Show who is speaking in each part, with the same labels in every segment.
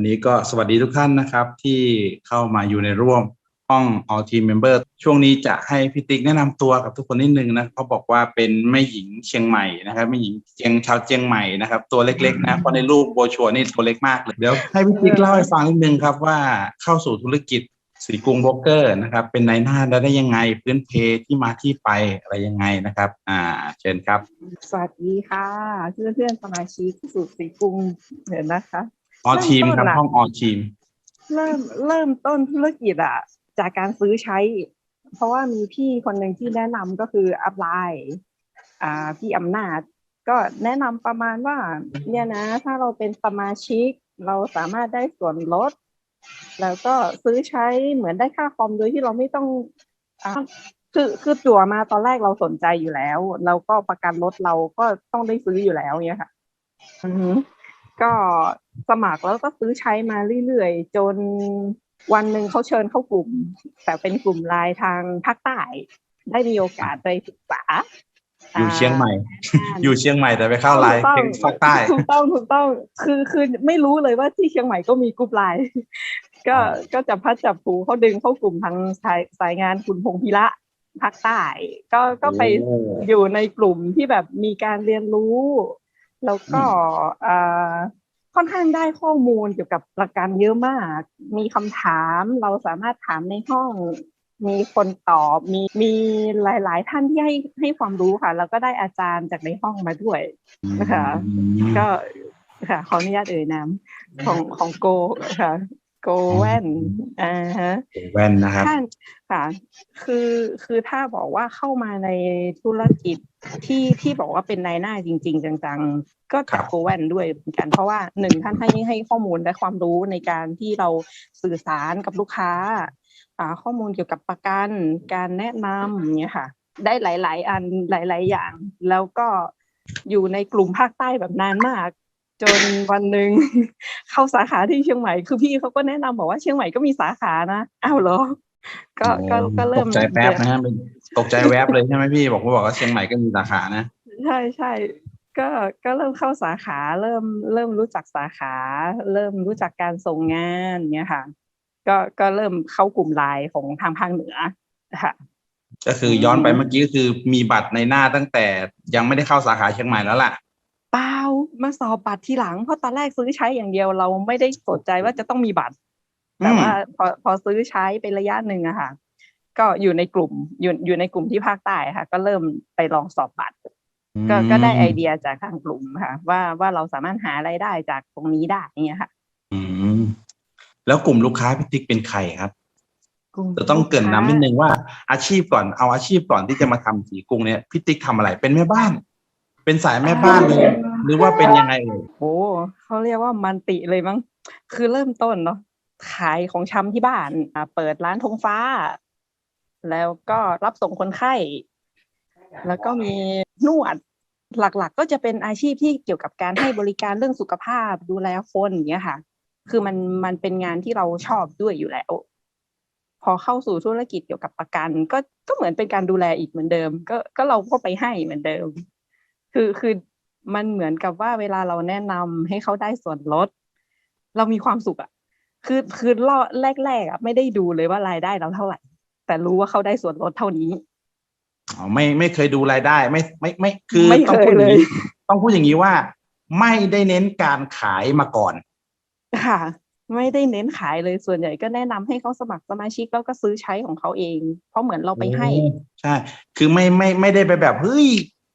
Speaker 1: วันนี้ก็สวัสดีทุกท่านนะครับ ที่เข้ามาอยู่ในร่วมห้อง All Team Member ช่วงนี้จะให้พี่ติ๊กแนะนำตัวกับทุกคนนิดนึงนะเขาบอกว่าเป็นแม่หญิงเชียงใหม่นะครับแม่หญิงเชียงชาวเชียงใหม่นะครับตัวเล็กๆนะเพราะในรูปโบรชัวร์นี่ตัวเล็กมากเลยเดี๋ยวให้พี่ติ๊กเล่าให้ฟังนิดนึงครับว่าเข้าสู่ธุรกิจสีกรุงโบรกเกอร์นะครับ เป็นนายหน้าแล้วได้ยังไงพื้นเพที่มาที่ไปอะไรยังไงนะครับ อ่าเชิญครับ
Speaker 2: สวัสดีค่ะเพื่อนเพื่อนๆสมาชิกสุดสีกรุงเห็นนะคะ
Speaker 1: ออทีมครับ
Speaker 2: เริ่มต้นล่ะ
Speaker 1: ห้องออทีม
Speaker 2: เริ่มเริ่มต้นธุรกิจอะจากการซื้อใช้ เพราะว่ามีพี่คนหนึ่งที่แนะนำก็คืออัพไลน์อ่าพี่อำนาจ ก็แนะนำประมาณว่า เนี่ยนะ ถ้าเราเป็นสมาชิก เราสามารถได้ส่วนลด แล้วก็ซื้อใช้เหมือนได้ค่าคอมโดยที่เราไม่ต้องอ่าคือคือจั่วมาตอนแรกเราสนใจอยู่แล้วแล้วก็ประกันรถเราก็ต้องได้ซื้ออยู่แล้วเนี่ยค่ะ อือฮึก็ สมัครแล้วก็ซื้อใช้มาเรื่อยๆ จนวันหนึ่งเขาเชิญเข้ากลุ่ม แต่เป็นกลุ่มไลน์ทางภาคใต้ได้มีโอกาสไปศึกษา
Speaker 1: อยู่เชียงใหม่
Speaker 2: อ่า
Speaker 1: อยู่เชียงใหม่แต่ไปเข้าไลน์
Speaker 2: ถูกต้อง
Speaker 1: เพลงภาคใต้
Speaker 2: ถูกต้องถูกต้องคือคือไม่รู้เลยว่าที่เชียงใหม่ก็มีกลุ่มไลน์ก็
Speaker 1: อ๋อ
Speaker 2: ก็จับพัดจับผูเขาดึงเข้ากลุ่มทางสายสายงานคุณพงษ์พิระภาคใต้ก็ก็ไป
Speaker 1: โอ้
Speaker 2: อยู่ในกลุ่มที่แบบมีการเรียนรู้ แล้วก็เอ่อ ค่อนข้างได้ข้อมูลเกี่ยวกับประกันเยอะมาก มีคำถามเราสามารถถามในห้อง มีคนตอบ มีมีหลาย ๆ ท่านที่ให้ให้ความรู้ค่ะ แล้วก็ได้อาจารย์จากในห้องมาด้วยนะคะ ก็ค่ะขออนุญาตเอ่ยนามของของโกค่ะ โกแว่นอ่าฮะ
Speaker 1: แว่นนะครับ
Speaker 2: ท่านค่ะ คือคือถ้าบอกว่าเข้ามาในธุรกิจที่ที่บอกว่าเป็นนายหน้าจริง ๆ จังๆ ก็
Speaker 1: ครั
Speaker 2: จาก
Speaker 1: บ
Speaker 2: โกแวนด้วยเหมือนกัน เพราะว่าหนึ่งท่านให้ให้ข้อมูลและความรู้ในการที่เราสื่อสารกับลูกค้าอ่าข้อมูลเกี่ยวกับประกัน การแนะนำอย่างเงี้ยค่ะ ได้หลาย ๆ อันหลาย ๆ อย่าง แล้วก็อยู่ในกลุ่มภาคใต้แบบนานมาก จนวันหนึ่งเข้าสาขาที่เชียงใหม่คือพี่เขาก็แนะนำบอกว่าเชียงใหม่ก็มีสาขานะอ้าวเหรอ ก็ก็ก็เริ่ม
Speaker 1: ตกใจแป๊บนะฮะเป็นตกใจแวบเลยใช่ไหมพี่บอกว่าบอกว่าเชียงใหม่ก็มีสาขานะ
Speaker 2: ใช่ใช่ก็ก็เริ่มเข้าสาขาเริ่มเริ่มรู้จักสาขา เริ่มรู้จักการส่งงานเนี่ยค่ะ ก็ก็เริ่มเข้ากลุ่มไลน์ของทางภาคเหนือค่ะ
Speaker 1: ก็คือย้อนไปเมื่อกี้ก็คือมีบัตรในหน้าตั้งแต่ยังไม่ได้เข้าสาขาเชียงใหม่แล้วล่ะ
Speaker 2: เปล่ามาสอบบัตรทีหลัง เพราะตอนแรกซื้อใช้อย่างเดียวเราไม่ได้สนใจว่าจะต้องมีบัตร
Speaker 1: อืม
Speaker 2: แต่ว่าพอพอซื้อใช้เป็นระยะหนึ่งอะค่ะ ก็อยู่ในกลุ่มอยู่อยู่ในกลุ่มที่ภาคใต้ค่ะ ก็เริ่มไปลองสอบบัตร ก็ก็ได้ไอเดียจากทางกลุ่มค่ะ ว่าว่าเราสามารถหารายได้จากตรงนี้ได้เงี้ยค่ะ
Speaker 1: อืมแล้วกลุ่มลูกค้าพี่ติ๊กเป็นใครครับ
Speaker 2: กลุ่ม
Speaker 1: จะต้องเกริน
Speaker 2: ลูค้า
Speaker 1: นำนิดนึงว่าอาชีพก่อนเอาอาชีพก่อนที่จะมาทำสีกรุงเนี่ยพี่ติ๊กทำอะไรเป็นแม่บ้าน เป็นสายแม่บ้านเลยหรือว่าเป็นยังไงเอ่ย
Speaker 2: โอ้เขาเรียกว่ามันติเลยมั้งคือเริ่มต้นเนาะขายของชำที่บ้านอ่าเปิดร้านธงฟ้า แล้วก็รับส่งคนไข้ แล้วก็มีนวดหลักๆ ก็จะเป็นอาชีพที่เกี่ยวกับการให้บริการเรื่องสุขภาพดูแลคนอย่างเงี้ยค่ะ คือมันมันเป็นงานที่เราชอบด้วยอยู่แล้ว พอเข้าสู่ธุรกิจเกี่ยวกับประกัน ก็ก็เหมือนเป็นการดูแลอีกเหมือนเดิม ก็ก็เราก็ไปให้เหมือนเดิม คือคือมันเหมือนกับว่าเวลาเราแนะนำให้เขาได้ส่วนลด เรามีความสุขอะคือคือล่อแรกๆอะไม่ได้ดูเลยว่ารายได้เราเท่าไหร่ แต่รู้ว่าเขาได้ส่วนลดเท่านี้
Speaker 1: อ๋อไม่ไม่เคยดูรายได้ ไม่ไม่ไม่คือ
Speaker 2: ไม่
Speaker 1: ต้อง
Speaker 2: เค
Speaker 1: พู
Speaker 2: ย
Speaker 1: ดอย่างนี้
Speaker 2: เลย
Speaker 1: ต้องพูดอย่างนี้ว่า ไม่ได้เน้นการขายมาก่อน
Speaker 2: ค่ะ ไม่ได้เน้นขายเลยส่วนใหญ่ก็แนะนำให้เขาสมัครสมาชิกแล้วก็ซื้อใช้ของเขาเอง เพราะเหมือนเราไปให้
Speaker 1: โอ้ใช่ คือไม่ไม่ไม่ได้ไปแบบเฮ้ย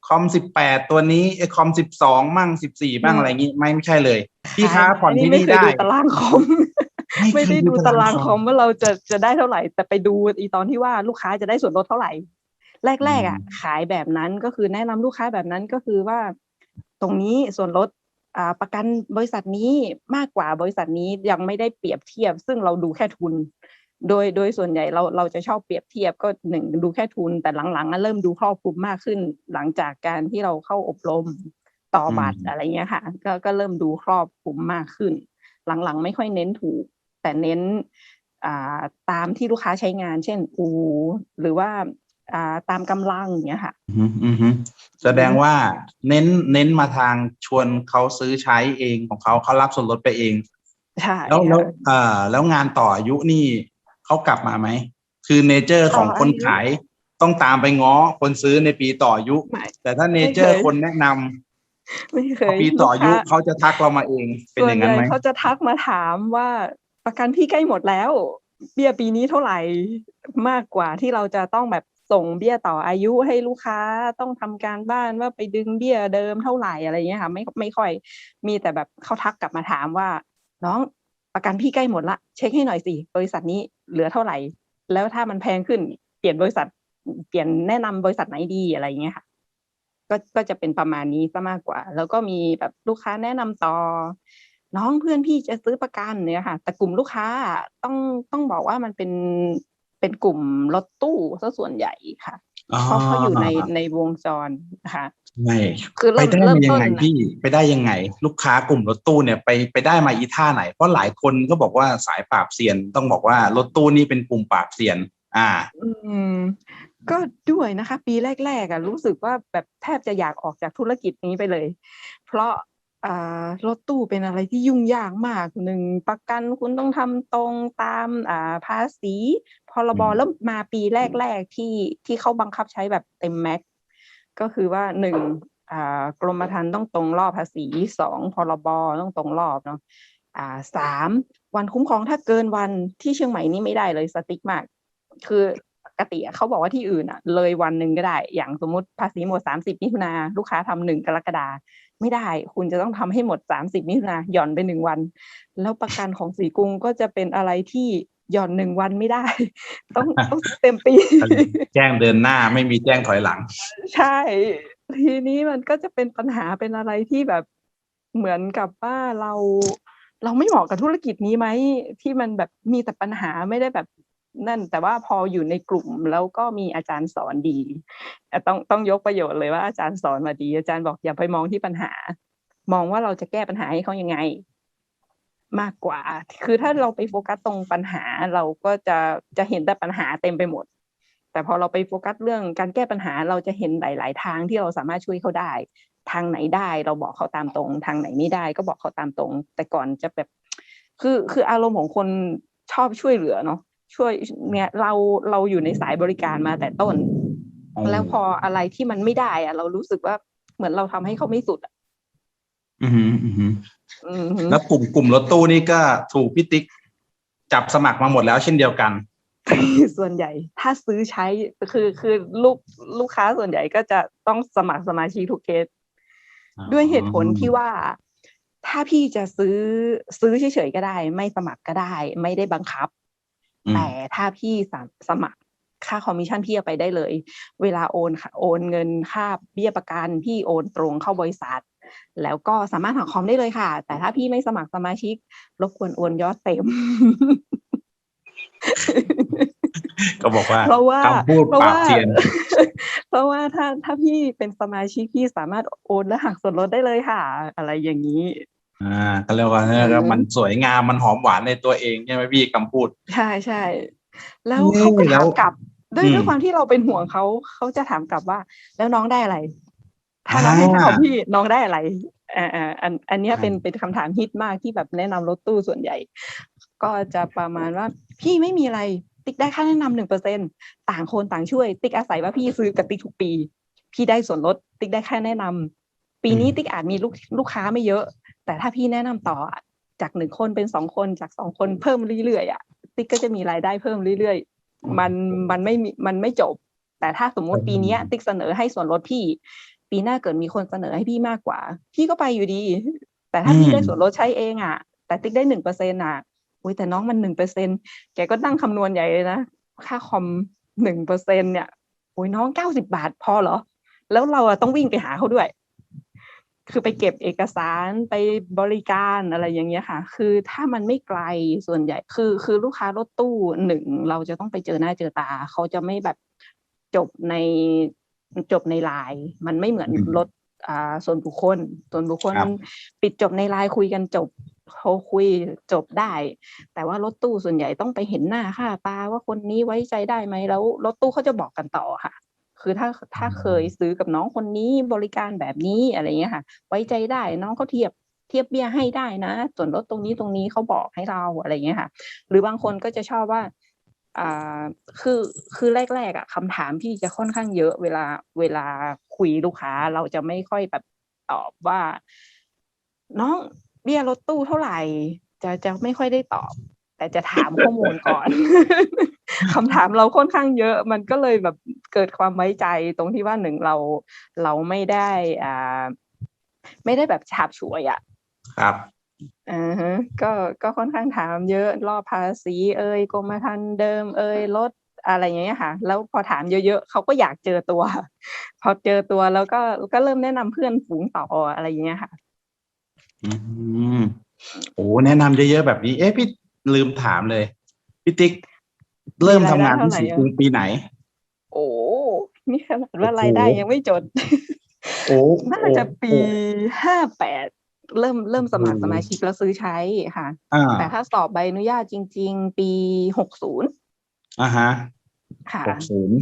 Speaker 1: คอมสิบแปดตัวนี้ไอคอมสิบสองมั่งสิบสี่บ้าง
Speaker 2: อืม
Speaker 1: อะไรอย่างงี้ไม่ไม่ใช่เลย พี่ค้า
Speaker 2: ขาย
Speaker 1: ผ่อนที่
Speaker 2: ไม่
Speaker 1: นี่
Speaker 2: เคย
Speaker 1: ได้
Speaker 2: ดูตารางคอมไม่ได้ดูตารางคอม
Speaker 1: ม
Speaker 2: ว่าเราจะจะได้เท่าไหร่ แต่ไปดูอีตอนที่ว่าลูกค้าจะได้ส่วนลดเท่าไหร่ แรกๆอะ
Speaker 1: อืม
Speaker 2: ขายแบบนั้นก็คือแนะนำลูกค้าแบบนั้นก็คือว่า ตรงนี้ส่วนลดอ่าประกันบริษัทนี้มากกว่าบริษัทนี้ยังไม่ได้เปรียบเทียบ ซึ่งเราดูแค่ทุน โดยโดยส่วนใหญ่เราเราจะชอบเปรียบเทียบก็หนึ่งดูแค่ทุนแต่หลังๆอะเริ่มดูครอบคลุมมากขึ้น หลังจากการที่เราเข้าอบรมต่อบัตร
Speaker 1: อืม
Speaker 2: อะไรเงี้ยค่ะ ก็ก็เริ่มดูครอบคลุมมากขึ้น หลังๆ ไม่ค่อยเน้นถูก แต่เน้นอ่าตามที่ลูกค้าใช้งาน เช่นอูหรือว่าอ่าตามกำลังอย่างเงี้ยค่ะ
Speaker 1: อืมอืมอืมแสดงว่าเน้นเน้นมาทางชวนเขาซื้อใช้เองของเขาเขารับส่วนลดไปเอง
Speaker 2: ใช่
Speaker 1: แล้วแล้ว
Speaker 2: ค่ะ
Speaker 1: อ่าแล้วงานต่ออายุนี่ เขากลับมาไหม คือเนเจอร์ของคนขายต้องตามไปง้อคนซื้อในปีต่ออายุ
Speaker 2: ไม่
Speaker 1: แต่ถ้าเนเจอร์คนแนะนำ
Speaker 2: ไม่เค
Speaker 1: พอยปีต่ออายุ
Speaker 2: ลูกค้
Speaker 1: เขาจะทักเรามาเอง เป็น
Speaker 2: ส่ว
Speaker 1: อนย่างนั้น
Speaker 2: ให
Speaker 1: ไหม
Speaker 2: ญ่เขาจะทักมาถามว่าประกันพี่ใกล้หมดแล้ว เบี้ยปีนี้เท่าไหร่มากกว่าที่เราจะต้องแบบส่งเบี้ยต่ออายุให้ลูกค้าต้องทำการบ้านว่าไปดึงเบี้ยเดิมเท่าไหร่อะไรเงี้ยค่ะ ไม่ไม่ค่อยมีแต่แบบเขาทักกลับมาถามว่า น้อง ประกันพี่ใกล้หมดละเช็คให้หน่อยสิบริษัทนี้เหลือเท่าไหร่ แล้วถ้ามันแพงขึ้นเปลี่ยนบริษัท เปลี่ยนแนะนำบริษัทไหนดีอะไรอย่างเงี้ยค่ะ ก็ก็จะเป็นประมาณนี้ซะมากกว่า แล้วก็มีแบบลูกค้าแนะนำต่อ น้องเพื่อนพี่จะซื้อประกันเนี่ยค่ะ แต่กลุ่มลูกค้าต้องต้องบอกว่ามันเป็นเป็นกลุ่มรถตู้ซะส่วนใหญ่ค่ะเพราะเขาอยู่ในในวงจรนะคะ
Speaker 1: ไม่
Speaker 2: คือ
Speaker 1: ไป
Speaker 2: เริ่ม
Speaker 1: ได้
Speaker 2: เริ่ม
Speaker 1: มายั
Speaker 2: ต้
Speaker 1: ง
Speaker 2: น
Speaker 1: ไง
Speaker 2: น่ะ
Speaker 1: พี่ไปได้ยังไง ลูกค้ากลุ่มรถตู้เนี่ยไปไปได้มาอีท่าไหน เพราะหลายคนก็บอกว่าสายปราบเซียน ต้องบอกว่ารถตู้นี่เป็นกลุ่มปราบเซียน อ่า
Speaker 2: อืมก็ด้วยนะคะ ปีแรกๆอะรู้สึกว่าแบบแทบจะอยากออกจากธุรกิจนี้ไปเลย เพราะอ่ารถตู้เป็นอะไรที่ยุ่งยากมากหนึ่งประกันคุณต้องทำตรงตามอ่าภาษีพรบ
Speaker 1: อืม
Speaker 2: แล้วมาปีแรกๆที่ที่เขาบังคับใช้แบบเต็มแม็กซ์ ก็คือว่าหนึ่งกรมธรรม์ต้องตรงรอบภาษีสองพรบต้องตรงรอบเนาะสามวันคุ้มครองถ้าเกินวันที่เชียงใหม่นี่ไม่ได้เลยสติ๊กมาก คือปกติเขาบอกว่าที่อื่นอะเลยวันหนึ่งก็ได้ อย่างสมมติภาษีหมดสามสิบมิถุนาลูกค้าทำหนึ่งกรกฎาไม่ได้ คุณจะต้องทำให้หมดสามสิบมิถุนาหย่อนไปหนึ่งวัน แล้วประกันของสีกรุงก็จะเป็นอะไรที่ หย่อนหนึ่งวันไม่ได้ ต้องต้องเต็มปี
Speaker 1: แจ้งเดินหน้าไม่มีแจ้งถอยหลัง
Speaker 2: ใช่ ทีนี้มันก็จะเป็นปัญหาเป็นอะไรที่แบบเหมือนกับว่าเราเราไม่เหมาะกับธุรกิจนี้ไหมที่มันแบบมีแต่ปัญหาไม่ได้แบบนั่น แต่ว่าพออยู่ในกลุ่มแล้วก็มีอาจารย์สอนดีอะต้องต้องยกประโยชน์เลยว่าอาจารย์สอนมาดี อาจารย์บอกอย่าไปมองที่ปัญหา มองว่าเราจะแก้ปัญหาให้เขายังไง มากกว่า คือถ้าเราไปโฟกัสตรงปัญหาเราก็จะจะเห็นแต่ปัญหาเต็มไปหมด แต่พอเราไปโฟกัสเรื่องการแก้ปัญหาเราจะเห็นหลาย ๆ ทางที่เราสามารถช่วยเขาได้ ทางไหนได้เราบอกเขาตามตรง ทางไหนไม่ได้ก็บอกเขาตามตรง แต่ก่อนจะแบบคือคืออารมณ์ของคนชอบช่วยเหลือเนาะช่วยเนี่ยเราเราอยู่ในสายบริการมาแต่ต้น แล้วพออะไรที่มันไม่ได้อะเรารู้สึกว่าเหมือนเราทำให้เขาไม่สุดอะ
Speaker 1: อือหืออือหือ
Speaker 2: อืมฮึ
Speaker 1: แล้วกลุ่มกลุ่มรถตู้นี่ก็ถูกพี่ติ๊กจับสมัครมาหมดแล้วเช่นเดียวกัน
Speaker 2: ส่วนใหญ่ถ้าซื้อใช้คือคือลูกลูกค้าส่วนใหญ่ก็จะต้องสมัครสมาชิกทุกเคส ด้วยเหตุผลที่ว่าถ้าพี่จะซื้อซื้อเฉยๆก็ได้ ไม่สมัครก็ได้ ไม่ได้บังคับ
Speaker 1: อืม
Speaker 2: แต่ถ้าพี่สามสมัครค่าคอมมิชชั่นพี่เอาไปได้เลย เวลาโอนค่ะโอนเงินค่าเบี้ยประกันพี่โอนตรงเข้าบริษัท แล้วก็สามารถหักคอมได้เลยค่ะ แต่ถ้าพี่ไม่สมัครสมาชิก รบกวนโอนยอดเต็ม
Speaker 1: ก็บอกว่า
Speaker 2: เพราะว่า
Speaker 1: คำพูด
Speaker 2: เพราะ
Speaker 1: ปราบ
Speaker 2: ว่า
Speaker 1: เซียน
Speaker 2: เพราะว่าถ้าถ้าพี่เป็นสมาชิกพี่สามารถโอนและหักส่วนลดได้เลยค่ะ อะไรอย่างนี้
Speaker 1: อ่าก็เรียกว่าเรียกว่ามันสวยงามมันหอมหวานในตัวเองใช่ไหมพี่คำพูด
Speaker 2: ใช่ใช่แล้ว
Speaker 1: นี่
Speaker 2: เขาก็
Speaker 1: แล้
Speaker 2: ถาวมกลับด้วย
Speaker 1: อืม
Speaker 2: ด้วยความที่เราเป็นห่วงเขาเขาจะถามกลับว่า แล้วน้องได้อะไร ถ้าน้องให้ค่าของพี่น้องได้อะไรอ่าอ่าอันอันเนี้ยเป็นเป็นคำถามฮิตมากที่แบบแนะนำรถตู้ส่วนใหญ่ ก็จะประมาณว่าพี่ไม่มีอะไรติ๊กได้ค่าแนะนำหนึ่งเปอร์เซ็นต่างคนต่างช่วย ติ๊กอาศัยว่าพี่ซื้อกับติ๊กทุกปี พี่ได้ส่วนลดติ๊กได้ค่าแนะนำปีนี้
Speaker 1: อืม
Speaker 2: ติ๊กอาจมีลูกลูกค้าไม่เยอะ แต่ถ้าพี่แนะนำต่ออะจากหนึ่งคนเป็นสองคนจากสองคนเพิ่มเรื่อยๆอะติ๊กก็จะมีรายได้เพิ่มเรื่อยๆ มันมันไม่มีมันไม่จบ แต่ถ้าสมมติปีเนี้ยติ๊กเสนอให้ส่วนลดพี่ ปีหน้าเกิดมีคนเสนอให้พี่มากกว่า พี่ก็ไปอยู่ดี แต่ถ้าพี่
Speaker 1: อืม
Speaker 2: ได้ส่วนลดใช้เองอะ แต่ติ๊กได้หนึ่งเปอร์เซ็นต์อะอุ้ยแต่น้องมันหนึ่งเปอร์เซ็นแกก็นั่งคำนวณใหญ่เลยนะ ค่าคอมหนึ่งเปอร์เซ็นเนี่ยโอ้ยน้องเก้าสิบาทพอเหรอ แล้วเราอะต้องวิ่งไปหาเขาด้วย คือไปเก็บเอกสารไปบริการอะไรอย่างเงี้ยค่ะ คือถ้ามันไม่ไกลส่วนใหญ่ คือ คือลูกค้ารถตู้หนึ่งเราจะต้องไปเจอหน้าเจอตา เขาจะไม่แบบจบใน จบในไลน์มันไม่เหมือน
Speaker 1: อืม
Speaker 2: รถอ่าส่วนบุคคล ส่วนบุคคล
Speaker 1: ครับ
Speaker 2: ปิดจบในไลน์คุยกันจบเขาคุยจบได้ แต่ว่ารถตู้ส่วนใหญ่ต้องไปเห็นหน้าค่าตาว่าคนนี้ไว้ใจได้ไหมแล้วรถตู้เขาจะบอกกันต่อค่ะ คือถ้าถ้าเคยซื้อกับน้องคนนี้บริการแบบนี้อะไรเงี้ยค่ะ ไว้ใจได้น้องเขาเทียบเทียบเบี้ยให้ได้นะ ส่วนลดตรงนี้ตรงนี้เขาบอกให้เราอะไรอย่างเงี้ยค่ะ หรือบางคนก็จะชอบว่าอ่า คือคือแรกๆอะคำถามพี่จะค่อนข้างเยอะ เวลาเวลาคุยลูกค้า เราจะไม่ค่อยแบบตอบว่า น้องเบี้ยรถตู้เท่าไหร่ จะจะไม่ค่อยได้ตอบ แต่จะถามข้อมูลก่อน คำถามเราค่อนข้างเยอะ มันก็เลยแบบเกิดความไว้ใจตรงที่ว่าหนึ่งเราเราไม่ได้อ่าไม่ได้แบบฉาบฉวยอะ
Speaker 1: ครับ
Speaker 2: อ่าฮะก็ก็ค่อนข้างถามเยอะรอบภาษีเอ่ยกรมธรรม์เดิมเอ่ยลดอะไรอย่างเงี้ยค่ะ แล้วพอถามเยอะๆเขาก็อยากเจอตัว พอเจอตัวแล้วก็ก็เริ่มแนะนำเพื่อนฝูงต่ออะไรอย่างเงี้ยค่ะ
Speaker 1: อืมโอ้แนะนำเยอะๆแบบนี้ เอ๊ะพี่ลืมถามเลยพี่ติ๊กเริ่มทำงานที่สีกรุงปีไหน
Speaker 2: โอ้นี่ขนาดว่ารายได้
Speaker 1: โอ้โห
Speaker 2: ยังไม่จด
Speaker 1: โอ้
Speaker 2: น่าจะปีห้าแปด เริ่มเริ่มสมัคร
Speaker 1: อืม
Speaker 2: สมาชิกแล้วซื้อใช้ค่ะ
Speaker 1: อ่า
Speaker 2: แต่ถ้าสอบใบอนุญาตจริง ๆ ปีหกศูนย์
Speaker 1: อ่าฮะ
Speaker 2: ค่ะ
Speaker 1: หกศูนย์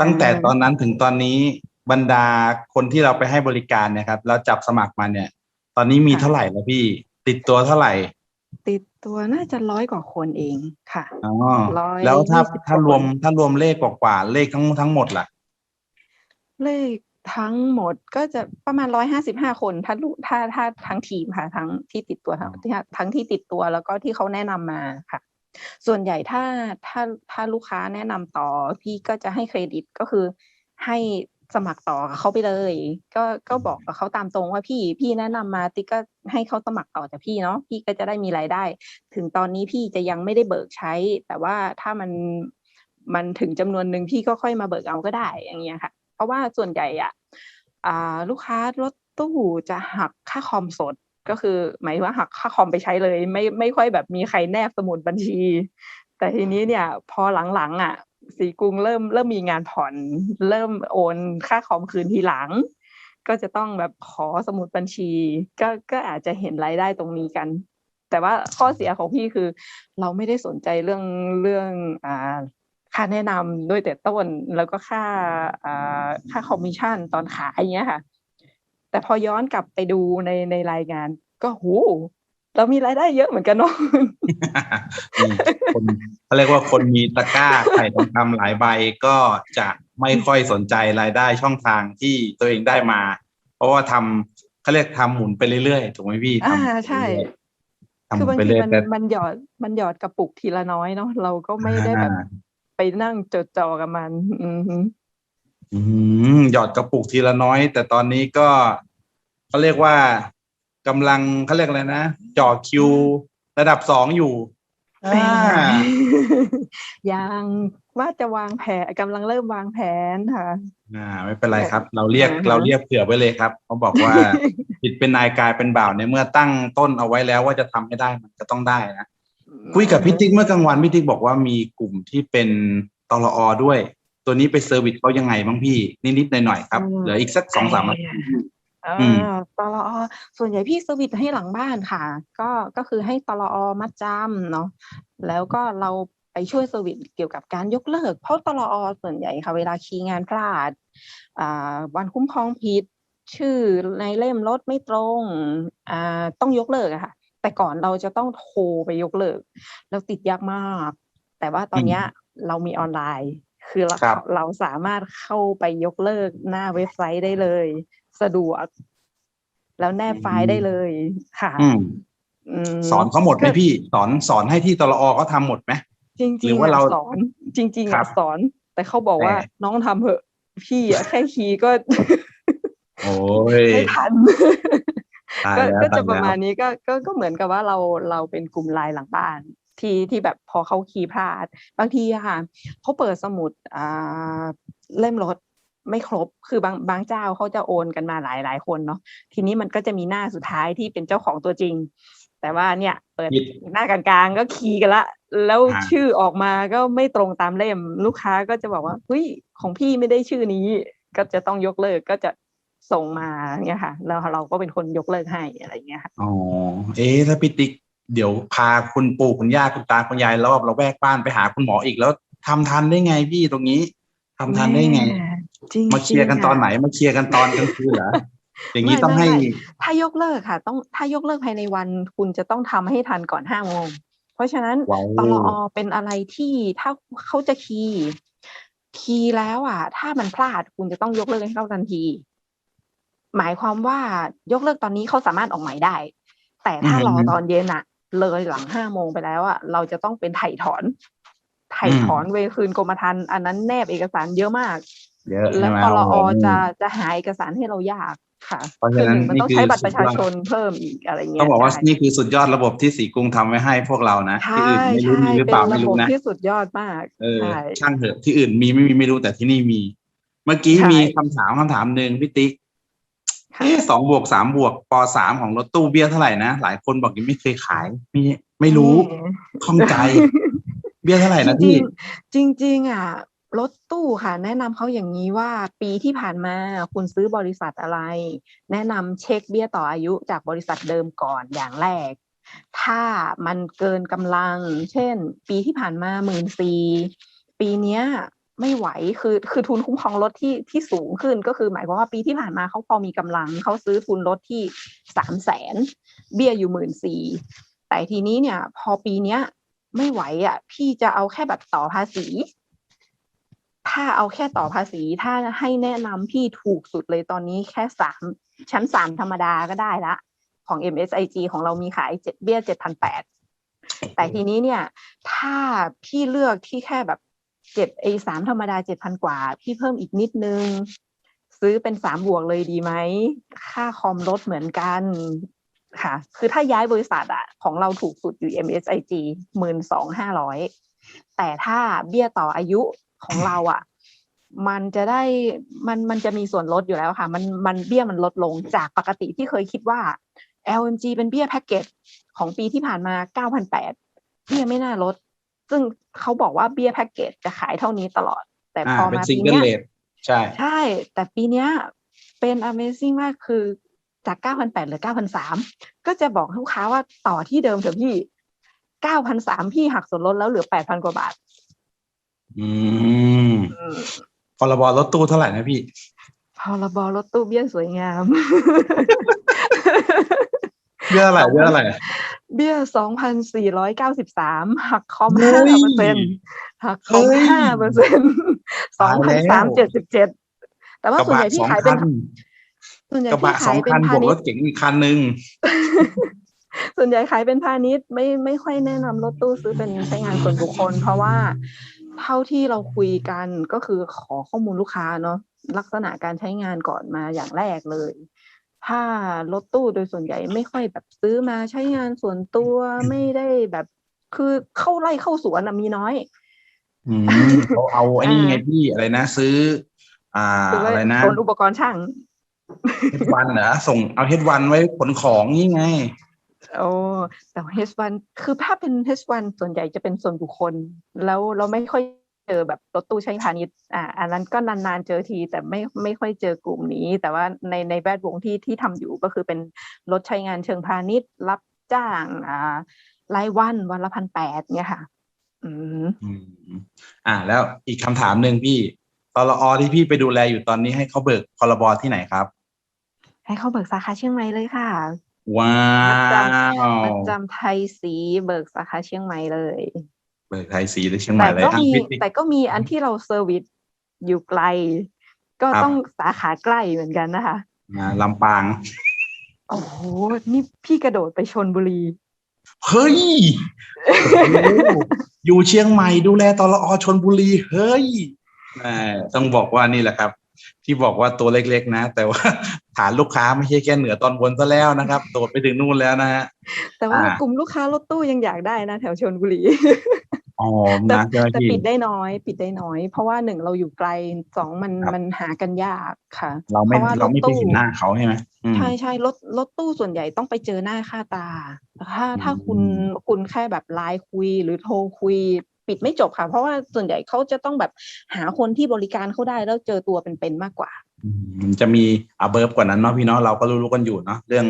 Speaker 1: ตั้งแต่ตอนนั้นถึงตอนนี้บรรดาคนที่เราไปให้บริการเนะครับแล้วจับสมัครมาเนี่ย ตอนนี้มี
Speaker 2: ค่ะ
Speaker 1: เท่าไหร่แล้วพี่ ติดตัวเท่าไหร่
Speaker 2: ติดตัวน่าจะร้อยกว่าคนเองค่ะ
Speaker 1: อ๋อ
Speaker 2: ร้อย
Speaker 1: แล้วถ้า
Speaker 2: ยี่สิบ
Speaker 1: ถ้ารวม
Speaker 2: กว่าคน
Speaker 1: ถ้ารวมเลขกว่าๆเลขทั้งทั้งหมดล่ะ
Speaker 2: เลข ทั้งหมดก็จะประมาณร้อยห้าสิบห้าคนถ้าลูถ้าถ้าทั้งทีมค่ะทั้งที่ติดตัวทั้งที่ทั้งที่ติดตัวแล้วก็ที่เขาแนะนำมาค่ะ ส่วนใหญ่ถ้าถ้าถ้าลูกค้าแนะนำต่อพี่ก็จะให้เครดิตก็คือให้สมัครต่อกับเขาไปเลย ก็ก็บอกกับเขาตามตรงว่าพี่พี่แนะนำมาติ๊กก็ให้เขาสมัครต่อจากพี่เนาะพี่ก็จะได้มีรายได้ ถึงตอนนี้พี่จะยังไม่ได้เบิกใช้ แต่ว่าถ้ามันมันถึงจำนวนหนึ่งพี่ก็ค่อยมาเบิกเอาก็ได้อย่างเงี้ยค่ะ เพราะว่าส่วนใหญ่อะลูกค้ารถตู้จะหักค่าคอมสดก็คือ หมายว่าหักค่าคอมไปใช้เลย ไม่ไม่ค่อยแบบมีใครแนบสมุดบัญชี แต่ทีนี้เนี่ย พอหลังๆอะ สีกรุงเริ่มเริ่มมีงานผ่อน เริ่มโอนค่าคอมคืนทีหลัง ก็จะต้องแบบขอสมุดบัญชี ก็ก็อาจจะเห็นรายได้ตรงนี้กัน แต่ว่าข้อเสียของพี่คือ เราไม่ได้สนใจเรื่องเรื่องอ่า ค่าแนะนำด้วยแต่ต้นแล้วก็ค่าอ่าค่าคอมมิชชั่นตอนขายอย่างเงี้ยค่ะ แต่พอย้อนกลับไปดูในในรายงาน ก็หูเรามีรายได้เยอะเหมือนกันเนาะ
Speaker 1: นี่คนเขาเรียกว่าคนมีตะกร้าไข่ทองคำหลายใบก็จะไม่ค่อยสนใจรายได้ช่องทางที่ตัวเองได้มา เพราะว่าทำเขาเรียกทำหมุนไปเรื่อยๆถูกไหมพี่
Speaker 2: อ่า
Speaker 1: ทำไป
Speaker 2: ใช่
Speaker 1: เรื่อยๆทำห
Speaker 2: คื
Speaker 1: มุ
Speaker 2: อนบาง
Speaker 1: ไป
Speaker 2: ที
Speaker 1: เรื่อย
Speaker 2: มัน
Speaker 1: แต่
Speaker 2: มันหยอดมันหยอดกระปุกทีละน้อยเนาะเราก็ไม่ได้แบบ
Speaker 1: อ่า
Speaker 2: ไปนั่งจดจ่อกับมัน อือฮึ
Speaker 1: อืมหยอดกระปุกทีละน้อย แต่ตอนนี้ก็เขาเรียกว่ากำลังเขาเรียกอะไรนะจ่อคิว ระดับสองอยู่อ่า
Speaker 2: ยังว่าจะวางแผนกำลังเริ่มวางแผนค่ะ
Speaker 1: อ่า ไม่เป็นไรครับ เราเรียก
Speaker 2: อ่าฮะ
Speaker 1: เราเรียกเผื่อไว้เลยครับเขาบอกว่าผิดเป็นนายกลายเป็นบ่าวในเมื่อตั้งต้นเอาไว้แล้วว่าจะทำให้ได้มันจะต้องได้นะ คุยกับพี่ติ๊กเมื่อกลางวันพี่ติ๊กบอกว่ามีกลุ่มที่เป็นตลอด้วย ตัวนี้ไปเซอร์วิสเขายังไงบ้างพี่ นิดๆหน่อยๆครับเหลืออีกสักสองสามนาที
Speaker 2: อ่า
Speaker 1: อืม
Speaker 2: ตลอส่วนใหญ่พี่เซอร์วิสให้หลังบ้านค่ะ ก็ก็คือให้ตลอมัดจำเนาะแล้วก็เราไปช่วยเซอร์วิสเกี่ยวกับการยกเลิก เพราะตลอส่วนใหญ่ค่ะ เวลาคีย์งานพลาดอ่าวันคุ้มครองผิด ชื่อในเล่มรถไม่ตรงอ่าต้องยกเลิกอะค่ะ แต่ก่อนเราจะต้องโทรไปยกเลิกแล้วติดยากมาก แต่ว่าตอนเนี้ยเรามีออนไลน์ คือเรา
Speaker 1: ครับ
Speaker 2: เราสามารถเข้าไปยกเลิกหน้าเว็บไซต์ได้เลย สะดวก แล้วแนบไฟล์ได้เลยค่ะ
Speaker 1: อืม
Speaker 2: อืม
Speaker 1: สอนเขาหมดไหมพี่ สอนสอนให้ที่ตลอเขาทำหมดไหม
Speaker 2: จริง
Speaker 1: หรือ
Speaker 2: ๆ
Speaker 1: ว่า
Speaker 2: อะ
Speaker 1: เรา
Speaker 2: สอน จริงๆ
Speaker 1: ครั
Speaker 2: อะ
Speaker 1: บ
Speaker 2: สอน แต่เขาบอกว่า
Speaker 1: แต่
Speaker 2: น้องทำเหอะ พี่อะแค่คีย์ก็
Speaker 1: โอ้ย
Speaker 2: ไม่ทัน
Speaker 1: ตาย
Speaker 2: ก็
Speaker 1: แล้ว
Speaker 2: ก็
Speaker 1: ตา
Speaker 2: จะ
Speaker 1: ย
Speaker 2: ประ
Speaker 1: แล้ว
Speaker 2: มาณนี้ก็ก็ก็เหมือนกับว่าเราเราเป็นกลุ่มไลน์หลังบ้านที่ที่แบบพอเขาคีย์พลาด บางทีอะค่ะเขาเปิดสมุดอ่าเล่มรถไม่ครบ คือบางบางเจ้าเขาจะโอนกันมาหลายหลายคนเนาะ ทีนี้มันก็จะมีหน้าสุดท้ายที่เป็นเจ้าของตัวจริง แต่ว่าเนี่ยเปิด
Speaker 1: ผิด
Speaker 2: หน้ากลางๆก็คีย์กันละ แล้ว
Speaker 1: อ่า
Speaker 2: ชื่อออกมาก็ไม่ตรงตามเล่ม ลูกค้าก็จะบอกว่าเฮ้ยของพี่ไม่ได้ชื่อนี้ ก็จะต้องยกเลิก ก็จะ ส่งมาเนี่ยค่ะ แล้วเราก็เป็นคนยกเลิกให้อะไรอย่างเงี้ยค่ะ
Speaker 1: อ๋อเอ๊ะถ้าพี่ติ๊กเดี๋ยวพาคุณปู่คุณย่าคุณตาคุณยายรอบเราแวกบ้านไปหาคุณหมออีกแล้วทำทันได้ไงพี่ตรงนี้ทำทันได้ไง
Speaker 2: แม่จริง
Speaker 1: มาเคลียร์กัน
Speaker 2: จง
Speaker 1: ตอน
Speaker 2: ค่ะ
Speaker 1: ไหนมาเคลียร์กันตอนกลางคืนเหรออย่างนี้
Speaker 2: ไม่
Speaker 1: ต้องให้
Speaker 2: ไม่ไม่ถ้ายกเลิกค่ะ ต้องถ้ายกเลิกภายในวันคุณจะต้องทำให้ทันก่อนห้าโมงเพราะฉะนั้น
Speaker 1: ว้าว
Speaker 2: ตลอเป็นอะไรที่ถ้าเขาจะคีย์คีย์แล้วอะ ถ้ามันพลาดคุณจะต้องยกเลิกให้เขาทันที หมายความว่ายกเลิกตอนนี้เขาสามารถออกหมายได้ แต่ถ้ารอตอนเย็นอะเลยหลังห้าโมงไปแล้วอะเราจะต้องเป็นไถ่ถอน ไถ่ถอนเวรคืนกรมธรรม์อันนั้นแนบเอกสารเยอะมาก
Speaker 1: เยอะ
Speaker 2: แล้
Speaker 1: ใช่
Speaker 2: ว
Speaker 1: ไหม
Speaker 2: ปลอ
Speaker 1: โอ้โห
Speaker 2: จะจะหาเอกสารให้เรายากค่ะ
Speaker 1: เพราะ
Speaker 2: คื
Speaker 1: ฉะ
Speaker 2: อ
Speaker 1: นั้
Speaker 2: ห
Speaker 1: น
Speaker 2: นึ่งมัน
Speaker 1: นี่
Speaker 2: ต้อง
Speaker 1: คือ
Speaker 2: ใช้บัตรประชา
Speaker 1: สุดยอด
Speaker 2: ชนเพิ่มอีกอะไรเงี้ย
Speaker 1: ต้องบอกว่า
Speaker 2: ใช่
Speaker 1: นี่คือสุดยอดระบบที่สีกรุงทำไว้ให้พวกเรานะที่
Speaker 2: ใช่
Speaker 1: อื่นไม่รู้
Speaker 2: ใช่
Speaker 1: มีหรือ
Speaker 2: เป็
Speaker 1: เปล่านไม่
Speaker 2: ระบ
Speaker 1: รู้
Speaker 2: บ
Speaker 1: นะ
Speaker 2: ที่สุดยอดมาก
Speaker 1: เออ
Speaker 2: ใช่
Speaker 1: ช่างเถอะที่อื่นมีไม่มีไม่รู้แต่ที่นี่มี เมื่อกี้
Speaker 2: ใช่
Speaker 1: มีคำถามคำถามหนึ่งพี่ติ๊ก
Speaker 2: ค่ะ
Speaker 1: เอ๊ะ สองบวกสามบวกปสามของรถตู้เบี้ยเท่าไหร่นะ หลายคนบอกยังไม่เคยขายไม่ไม่รู้
Speaker 2: อืม
Speaker 1: ข้องใจ เบี้ยเท่าไหร่นะพี่
Speaker 2: จริงๆจริงๆอะรถตู้ค่ะ แนะนำเขาอย่างนี้ว่าปีที่ผ่านมาคุณซื้อบริษัทอะไร แนะนำเช็คเบี้ยต่ออายุจากบริษัทเดิมก่อนอย่างแรก ถ้ามันเกินกำลัง เช่น ปีที่ผ่านมาหมื่นสี่ปีเนี้ย ไม่ไหวคือคือทุนคุ้มครองรถที่ที่สูงขึ้นก็คือ หมายความว่าปีที่ผ่านมาเขาพอมีกำลังเขาซื้อทุนรถที่สามแสนเบี้ยอยู่หมื่นสี่แต่ทีนี้เนี่ย พอปีเนี้ยไม่ไหวอะ พี่จะเอาแค่แบบต่อภาษี ถ้าเอาแค่ต่อภาษีถ้าให้แนะนำพี่ถูกสุดเลยตอนนี้แค่สามชั้นสามธรรมดาก็ได้ละ ของ MSIG ของเรามีขายเจ็ดเบี้ยเจ็ดพันแปดแต่ทีนี้เนี่ย ถ้าพี่เลือกที่แค่แบบ เจ็ดไอสามธรรมดาเจ็ดพันกว่า พี่เพิ่มอีกนิดนึง ซื้อเป็นสามบวกเลยดีไหม ค่าคอมลดเหมือนกันค่ะ คือถ้าย้ายบริษัทอะของเราถูกสุดอยู่ MSIG หมื่นสองห้าร้อยแต่ถ้าเบี้ยต่ออายุของเราอะมันจะได้มันมันจะมีส่วนลดอยู่แล้วค่ะ มันมันเบี้ยมันลดลงจากปกติที่เคยคิดว่า LMG เป็นเบี้ยแพ็กเกจของปีที่ผ่านมาเก้าพันแปดเบี้ยไม่น่าลด ซึ่งเขาบอกว่าเบี้ยแพ็กเกจจะขายเท่านี้ตลอด แต่
Speaker 1: อ่า
Speaker 2: พอ
Speaker 1: เป็น
Speaker 2: มา
Speaker 1: ซิ
Speaker 2: ปี
Speaker 1: งเกิล
Speaker 2: เนี้ย
Speaker 1: เลทใช่
Speaker 2: ใช่ แต่ปีเนี้ยเป็น Amazing มากคือจาก 9,800หรือ 9,300 ก็จะบอกลูกค้าว่าต่อที่เดิมเถอะพี่ 9,300 พี่หักส่วนลดแล้วเหลือ 8,000 กว่าบาท
Speaker 1: อืม
Speaker 2: อืม
Speaker 1: พรบรถตู้เท่าไหร่นะพี่
Speaker 2: พรบรถตู้เบี้ยสวยงาม
Speaker 1: เบี้ยอะไรเบี้ยอะไร
Speaker 2: เบี้ย2,493หักคอม
Speaker 1: เฮ้ย
Speaker 2: 5เปอร์เซ็นหักคอม
Speaker 1: เฮ้ย
Speaker 2: 5เปอร์เซ็น
Speaker 1: ตายแล้ว
Speaker 2: 2,377แต่ว่าก
Speaker 1: ระ
Speaker 2: ส่วน
Speaker 1: บะ
Speaker 2: ใหญ่ที่
Speaker 1: สอง
Speaker 2: ขายเป็
Speaker 1: คั
Speaker 2: น
Speaker 1: น
Speaker 2: ส่วนใหญ่
Speaker 1: กระ
Speaker 2: ที่
Speaker 1: บะสอ
Speaker 2: ขางยเป็
Speaker 1: คั
Speaker 2: น
Speaker 1: นบ
Speaker 2: พาว
Speaker 1: ก
Speaker 2: ณิ
Speaker 1: ร
Speaker 2: ช
Speaker 1: ถ
Speaker 2: ย์
Speaker 1: เก๋งอีกคันหนึ่ง
Speaker 2: ส่วนใหญ่ขายเป็นพาณิชย์ไม่ไม่ค่อยแนะนำรถตู้ซื้อเป็นใช้งานส่วนบุคคล เพราะว่าเท่าที่เราคุยกันก็คือขอข้อมูลลูกค้าเนาะลักษณะการใช้งานก่อนมาอย่างแรกเลย ถ้ารถตู้โดยส่วนใหญ่ไม่ค่อยแบบซื้อมาใช้งานส่วนตัวไม่ได้แบบคือเข้าไร่เข้าสวนอะมีน้อย
Speaker 1: อืมเขาเอาไอ้นี่ไงพี่อะไรนะซื้อ อ่า
Speaker 2: ซื้อไว้
Speaker 1: อะไรนะ
Speaker 2: ขนอุปกรณ์ช่าง
Speaker 1: เฮดวันเหรอส่งเอาเฮดวันไว้ขนของนี่ไง
Speaker 2: โอ้แต่ H1 คือถ้าเป็น H1 ส่วนใหญ่จะเป็นส่วนบุคคล แล้วเราไม่ค่อย เจอแบบรถตู้ใช้พาณิชย์อ่าอันนั้นก็นานๆเจอที แต่ไม่ไม่ค่อยเจอกลุ่มนี้ แต่ว่าในในแวดวงที่ที่ทำอยู่ก็คือเป็นรถใช้งานเชิงพาณิชย์ รับจ้างอ่ารายวันวันละพันแปดเนี่ยค่ะ อืม
Speaker 1: อืมอ่า แล้วอีกคำถามหนึ่งพี่ตลอที่พี่ไปดูแลอยู่ตอนนี้ให้เขาเบิกพรบที่ไหนครับ
Speaker 2: ให้เขาเบิกสาขาเชียงใหม่เลยค่ะ
Speaker 1: ว้า
Speaker 2: ประจำ
Speaker 1: ว
Speaker 2: ประจำไทยสีเบิกสาขาเชียงใหม่เลย
Speaker 1: เบิกไทยสีหรือเชียงให
Speaker 2: แต่
Speaker 1: ม่เลย
Speaker 2: ก็
Speaker 1: ทั้ง
Speaker 2: มี
Speaker 1: พี่ติ๊ก
Speaker 2: แต่ก็มีอันที่เราเซอร์วิสอยู่ไกล ก็
Speaker 1: ครับ
Speaker 2: ต้องสาขาใกล้เหมือนกันนะคะ
Speaker 1: อ่าลำปาง
Speaker 2: โอ้โห นี่พี่กระโดดไปชนบุรี
Speaker 1: เฮ้ยโอ้โหอยู่เชียงใหม่ดูแลตลอชนบุรี เฮ้ยแหมต้องบอกว่านี่แหละครับ ที่บอกว่าตัวเล็กๆนะ แต่ว่าฐานลูกค้าไม่ใช่แค่เหนือตอนบนซะแล้วนะครับโดดไปถึงนู่นแล้วนะฮะ
Speaker 2: แต่ว่า
Speaker 1: อ่าก
Speaker 2: ลุ่มลูกค้ารถตู้ยังอยากได้นะ แถวชนบุรี
Speaker 1: อ๋อ
Speaker 2: แต่
Speaker 1: นะเจ้าหน้า
Speaker 2: แต่
Speaker 1: ที่
Speaker 2: ปิดได้น้อย ปิดได้น้อย เพราะว่าหนึ่งเราอยู่ไกลสองมัน
Speaker 1: ครับ
Speaker 2: มันหากันยากค่ะ
Speaker 1: เราไม่
Speaker 2: พะว่
Speaker 1: เราไม่ไป
Speaker 2: ตู้
Speaker 1: เห็นหน้าเขาใช่ไหมอืม
Speaker 2: ใช่ใช่รถรถตู้ส่วนใหญ่ต้องไปเจอหน้าค่าตาแต่ถ้าถ้าคุณ
Speaker 1: อืม
Speaker 2: คุณแค่แบบไลน์คุยหรือโทรคุยปิดไม่จบค่ะ เพราะว่าส่วนใหญ่เขาจะต้องแบบหาคนที่บริการเขาได้แล้วเจอตัวเป็นๆมากกว่า
Speaker 1: อืมมันจะมีอาเบิร์บกว่านั้นเนาะพี่เนาะเราก็รู้ๆกันอยู่เนาะเรื่อง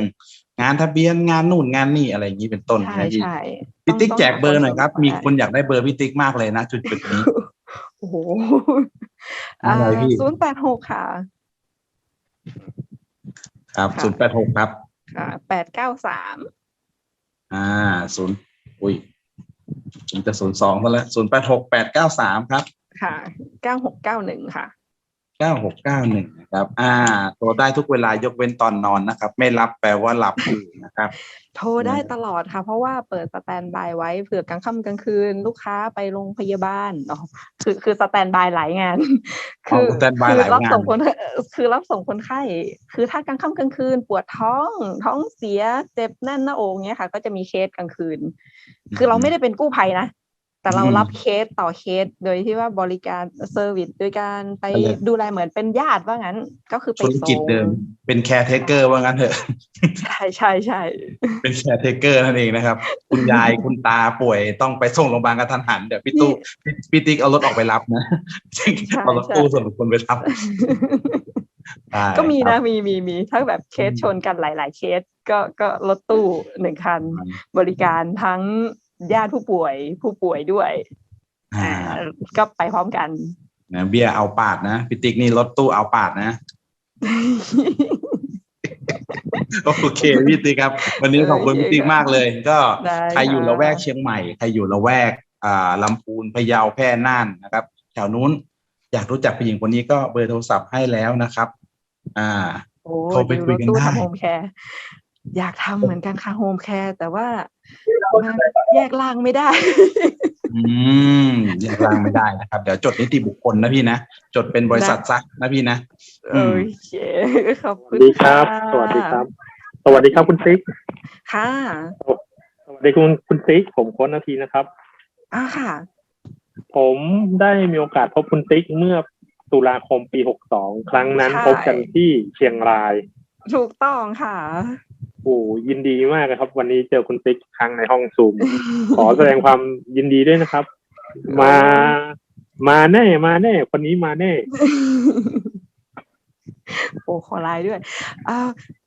Speaker 1: งานทะเบียนงานนู่นงานนี่อะไรอย่างนี้เป็นต้น
Speaker 2: ใช่
Speaker 1: ใช่ไหมพี่
Speaker 2: ใช่
Speaker 1: พี่ติ๊ก
Speaker 2: ต้อง
Speaker 1: แจกเบอร์หน่อยครับ
Speaker 2: ต้อง
Speaker 1: มี
Speaker 2: ได้
Speaker 1: คนอยากได้เบอร์พี่ติ๊กมากเลยนะจุดจุดๆนี้
Speaker 2: โอ้โห
Speaker 1: อะไรพี่
Speaker 2: ศูนย์แปดหกค่ะ
Speaker 1: ครับ
Speaker 2: ค่ะ
Speaker 1: ศูนย์แปดหกครับ
Speaker 2: ค่ะแปดเก้าสาม
Speaker 1: อ่าศูนย์อุ้ยมันจะศูนย์สองก็แล้วศูนย์แปดหกแปดเก้าสามครับ
Speaker 2: ค่ะเก้าหกเก้าหนึ่งค่ะ
Speaker 1: เก้าหกเก้าหนึ่งนะครับ อ่า โทรได้ทุกเวลายกเว้นตอนนอนนะครับ ไม่รับแปลว่าหลับอยู่นะครับ
Speaker 2: โทรได้ตลอดค่ะ เพราะว่าเปิดสแตนบายไว้เผื่อกลางค่ำกลางคืน ลูกค้าไปโรงพยาบาลอ๋อคือคือสแตนบายหลายงาน
Speaker 1: อ๋อ standby
Speaker 2: คื
Speaker 1: หลาย
Speaker 2: รับ
Speaker 1: งาน
Speaker 2: ส่งคนคือรับส่งคนไข้ คือถ้ากลางค่ำกลางคืน ปวดท้อง ท้องเสียเจ็บแน่นหน้าอกเนี้ยค่ะ ก็จะมีเคสกลางคืน คือเราไม่ได้เป็นกู้ภัยนะ แต่เรา
Speaker 1: อืม
Speaker 2: รับเคสต่อเคสโดยที่ว่าบริการเซอร์วิสโดยการไป
Speaker 1: ก็เลย
Speaker 2: ดูแลเหมือนเป็นญาติว่างั้น ก็คือไป
Speaker 1: ธุร
Speaker 2: ส่
Speaker 1: กิจ
Speaker 2: ง
Speaker 1: เดิม เป็นแคร์เทเกอร์ว่างั้นเถอะ
Speaker 2: ใช่ใช่ใช่
Speaker 1: เป็นแคร์เทเกอร์นั่นเองนะครับ คุณยายคุณตาป่วยต้องไปส่งโรงพยาบาลกระทันหันเดี๋ยวพี่ตู้พี่พี่ติ๊กเอารถออกไปรับนะเอารถตู้ส่วนบุคคลไปรับได้
Speaker 2: ก็มี
Speaker 1: ครั
Speaker 2: นะ
Speaker 1: บ
Speaker 2: มีมีมีถ้าแบบเคส
Speaker 1: อืม
Speaker 2: ชนกันหลาย ๆ เคสก็ก็รถตู้หนึ่งคัน บริการทั้ง ญาติผู้ป่วยผู้ป่วยด้วย
Speaker 1: อ่า
Speaker 2: อ่าก็ไปพร้อมกัน
Speaker 1: นะเบียร์เอาปาดนะพี่ติ๊กนี่รถตู้เอาปาดนะ โอเคพี่ติ๊กครับ วันนี้ขอบคุณพี่ติ๊กมากเลย ก็
Speaker 2: ได้
Speaker 1: ใครอยู่
Speaker 2: ค่ะ
Speaker 1: ละแวกเชียงใหม่ใครอยู่ละแวก อ่าลำพูนพะเยาแพร่น่านนะครับแถวนู้นอยากรู้จักผู้หญิงคนนี้ก็เบอร์โทรศัพท์ให้แล้วนะครับ อ่า
Speaker 2: โอ้
Speaker 1: โทรไปคุยกัน
Speaker 2: รถตู้
Speaker 1: ได้
Speaker 2: ทำโฮมแคร์อยากทำเหมือนกันค่ะโฮมแคร์แต่ว่ามัน แยกล่างไม่ได้
Speaker 1: อืมแยกร่างไม่ได้นะครับ เดี๋ยวจดนิติบุคคลนะพี่นะ จดเป็นบริษัทซะนะพี่นะอื
Speaker 2: โอ
Speaker 1: ม
Speaker 2: เคขอบ
Speaker 3: ส
Speaker 2: คุ
Speaker 3: วั
Speaker 2: ณ
Speaker 3: สดีครับะสวัสดีครับ สวัสดีครับคุณซิก
Speaker 2: ค่ะ
Speaker 3: สวัสดีคุณคุณซิก ผมโค้ชนาทีนะครับ
Speaker 2: อ่าค่ะ
Speaker 3: ผมได้มีโอกาสพบคุณซิกเมื่อตุลาคมปี62ครั้งนั้น
Speaker 2: ใช่
Speaker 3: พบกันที่เชียงราย
Speaker 2: ถูกต้องค่ะ
Speaker 3: โอ้ยินดีมากครับ วันนี้เจอคุณติ๊กครั้งในห้องซูม ขอแสดงความยินดีด้วยนะครับ มามาแน่มาแน่คนนี้มาแน่
Speaker 2: โอ้ขอไลน์ด้วยอ่า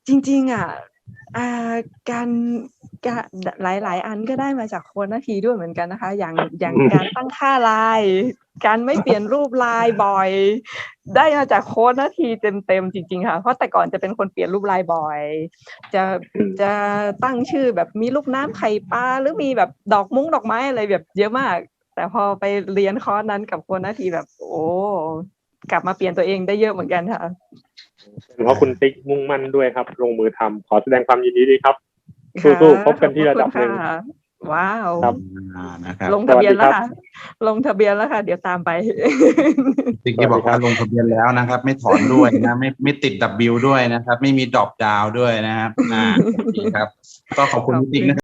Speaker 2: จริง ๆ อะอ่า การการหลาย ๆ อันก็ได้มาจากโคนนาทีด้วยเหมือนกันนะคะ อย่างอย่าง
Speaker 3: อืม
Speaker 2: การตั้งค่าไลน์การไม่เปลี่ยนรูปไลน์บ่อย ได้มาจากโค้ดนาทีเต็มๆจริง ๆ ค่ะ เพราะแต่ก่อนจะเป็นคนเปลี่ยนรูปไลน์บ่อย จะจะตั้งชื่อแบบมีลูกน้ำไข่ปลาหรือมีแบบดอกมุ้งดอกไม้อะไรแบบเยอะมาก แต่พอไปเรียนคอร์สนั้นกับโคนนาทีแบบ โอ้กลับมาเปลี่ยนตัวเองได้เยอะเหมือนกันค่ะ
Speaker 3: เป็นเพราะคุณซิกมุ่งมั่นด้วยครับ ลงมือทำขอแสดงความยินดีด้วยครับสู้ๆพบกันที่ระดับหนึ่ง
Speaker 2: ว้าว
Speaker 3: ครับ
Speaker 2: ลงทะเบียนแล้ว
Speaker 3: ค่ะ
Speaker 2: ลงทะเบียนแล้วค่ะ เดี๋ยวตามไป
Speaker 1: ติ๊กที่บอกว่าลงทะเบียนแล้วนะครับ ไม่ถอนด้วยนะ ไม่ไม่ติดดับบิลด้วยนะครับ ไม่มีดรอปดาวด้วยนะครับอ่าครับ ก็ขอบคุณติ๊กนะครับ